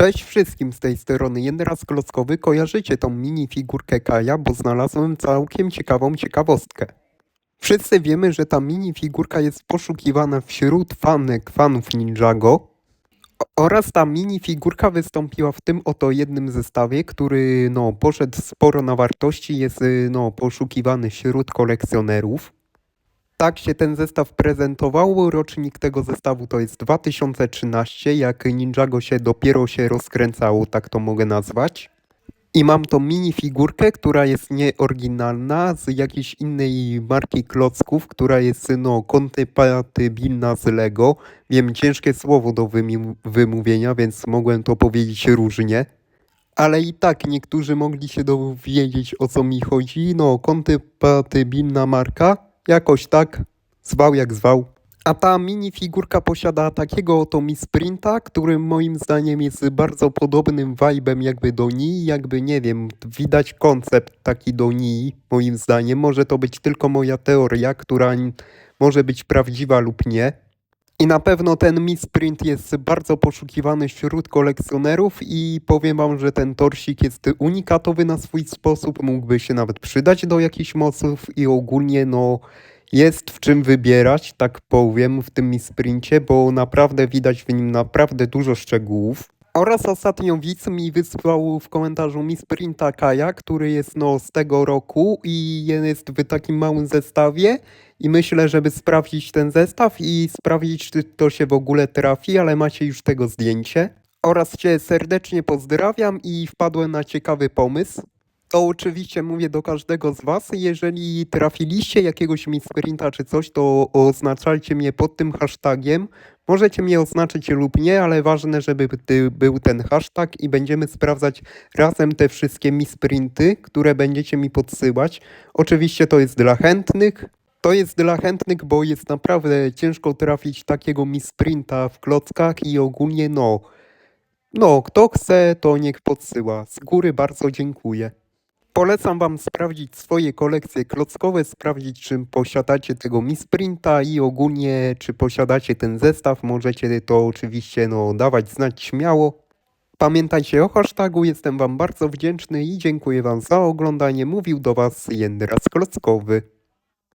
Cześć wszystkim z tej strony Jenras Klockowy. Kojarzycie tą minifigurkę Kaja, bo znalazłem całkiem ciekawą ciekawostkę. Wszyscy wiemy, że ta minifigurka jest poszukiwana wśród fanek fanów Ninjago. Oraz ta minifigurka wystąpiła w tym oto jednym zestawie, który no, poszedł sporo na wartości, jest y, no, poszukiwany wśród kolekcjonerów. Tak się ten zestaw prezentował. Rocznik tego zestawu to jest 2013, jak Ninjago się dopiero się rozkręcało, tak to mogę nazwać. I mam tą minifigurkę, która jest nieoryginalna, z jakiejś innej marki klocków, która jest no, kompatybilna z Lego. Wiem, ciężkie słowo do wymówienia, więc mogłem to powiedzieć różnie. Ale i tak niektórzy mogli się dowiedzieć o co mi chodzi. No, kompatybilna marka, jakoś tak, zwał jak zwał. A ta minifigurka posiada takiego oto misprinta, który moim zdaniem jest bardzo podobnym vibem jakby do Nii, jakby nie wiem, widać koncept taki do Nii, moim zdaniem. Może to być tylko moja teoria, która może być prawdziwa lub nie. I na pewno ten misprint jest bardzo poszukiwany wśród kolekcjonerów i powiem wam, że ten torsik jest unikatowy na swój sposób, mógłby się nawet przydać do jakichś moców i ogólnie no jest w czym wybierać, tak powiem, w tym misprincie, bo naprawdę widać w nim naprawdę dużo szczegółów. Oraz ostatnio widz mi wysłał w komentarzu misprinta Kaja, który jest no z tego roku i jest w takim małym zestawie i myślę, żeby sprawdzić ten zestaw i sprawdzić, czy to się w ogóle trafi, ale macie już tego zdjęcie. Oraz Cię serdecznie pozdrawiam i wpadłem na ciekawy pomysł. To oczywiście mówię do każdego z Was, jeżeli trafiliście jakiegoś misprinta czy coś, to oznaczajcie mnie pod tym hashtagiem. Możecie mnie oznaczyć lub nie, ale ważne, żeby był ten hashtag i będziemy sprawdzać razem te wszystkie misprinty, które będziecie mi podsyłać. Oczywiście to jest dla chętnych. To jest dla chętnych, bo jest naprawdę ciężko trafić takiego misprinta w klockach i ogólnie no, no, kto chce, to niech podsyła. Z góry bardzo dziękuję. Polecam Wam sprawdzić swoje kolekcje klockowe, sprawdzić czy posiadacie tego misprinta i ogólnie czy posiadacie ten zestaw. Możecie to oczywiście no, dawać znać śmiało. Pamiętajcie o hashtagu, jestem Wam bardzo wdzięczny i dziękuję Wam za oglądanie. Mówił do Was Jędras Klockowy.